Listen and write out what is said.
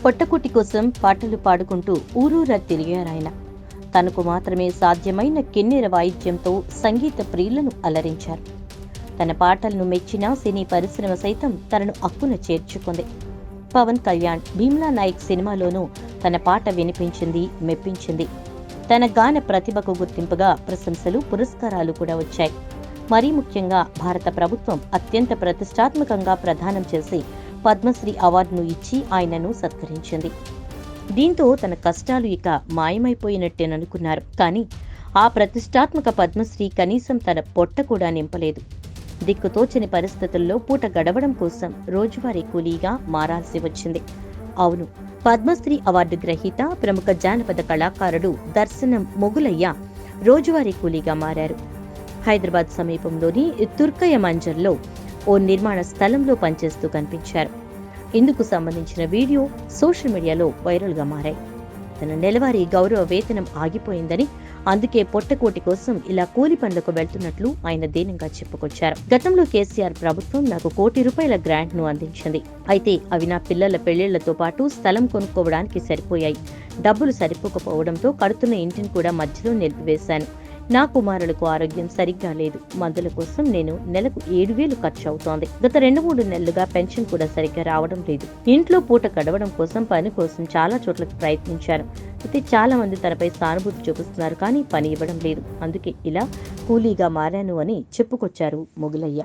పొట్టకుటి కోసం పాటలు పాడుకుంటూ ఊరూరా తిరిగారాయన తనకు మాత్రమే సాధ్యమైన కిన్నెర వాయిద్యంతో సంగీత ప్రియులను అలరించారు. తన పాటలను మెచ్చిన సినీ పరిశ్రమ సైతం తనను అక్కున చేర్చుకుంది. పవన్ కళ్యాణ్ భీమ్లా నాయక్ సినిమాలోనూ తన పాట వినిపించింది మెప్పించింది. తన గాన ప్రతిభకు గుర్తింపుగా ప్రశంసలు పురస్కారాలు కూడా వచ్చాయి. మరీ ముఖ్యంగా భారత ప్రభుత్వం అత్యంత ప్రతిష్టాత్మకంగా ప్రదానం చేసి పద్మశ్రీ అవార్డును ఇచ్చి ఆయనను సత్కరించింది. దీంతో తన కష్టాలు ఇక మాయమైపోయినట్టేననుకున్నారు. కానీ ఆ ప్రతిష్టాత్మక పద్మశ్రీ కనీసం తన పొట్ట కూడా నింపలేదు. దిక్కుతోచని పరిస్థితుల్లో పూట గడవడం కోసం రోజువారీ కూలీగా మారాల్సి వచ్చింది. అవును పద్మశ్రీ అవార్డు గ్రహీత ప్రముఖ జానపద కళాకారుడు దర్శనం మొగులయ్య రోజువారీ కూలీగా మారారు. హైదరాబాద్ సమీపంలోని తుర్కయ్య మంజర్లో ఓ నిర్మాణ స్థలంలో పనిచేస్తూ కనిపించారు. ఇందుకు సంబంధించిన వీడియో సోషల్ మీడియాలో వైరల్గా మారాయి. తన నెలవారీ గౌరవ వేతనం ఆగిపోయిందని అందుకే పొట్టకోటి కోసం ఇలా కూలి పనులకు వెళ్తున్నట్లు ఆయన దీనంగా చెప్పుకొచ్చారు. గతంలో కేసీఆర్ ప్రభుత్వం నాకు కోటి రూపాయల గ్రాంట్ను అందించింది. అయితే అవి నా పిల్లల పెళ్ళిళ్ళతో పాటు స్థలం కొనుక్కోవడానికి సరిపోయాయి. డబ్బులు సరిపోకపోవడంతో కడుతున్న ఇంటిని కూడా మధ్యలో నిలిపివేశాను. నా కుమారులకు ఆరోగ్యం సరిగ్గా లేదు. మందుల కోసం నేను నెలకు ఏడు వేలు ఖర్చు అవుతోంది గత రెండు మూడు నెలలుగా పెన్షన్ కూడా సరిగ్గా రావడం లేదు. ఇంట్లో పూట గడవడం కోసం పని కోసం చాలా చోట్లకు ప్రయత్నించాను. అయితే చాలా మంది తనపై సానుభూతి చూపిస్తున్నారు కానీ పని ఇవ్వడం లేదు. అందుకే ఇలా కూలీగా మారాను అని చెప్పుకొచ్చారు మొగులయ్య.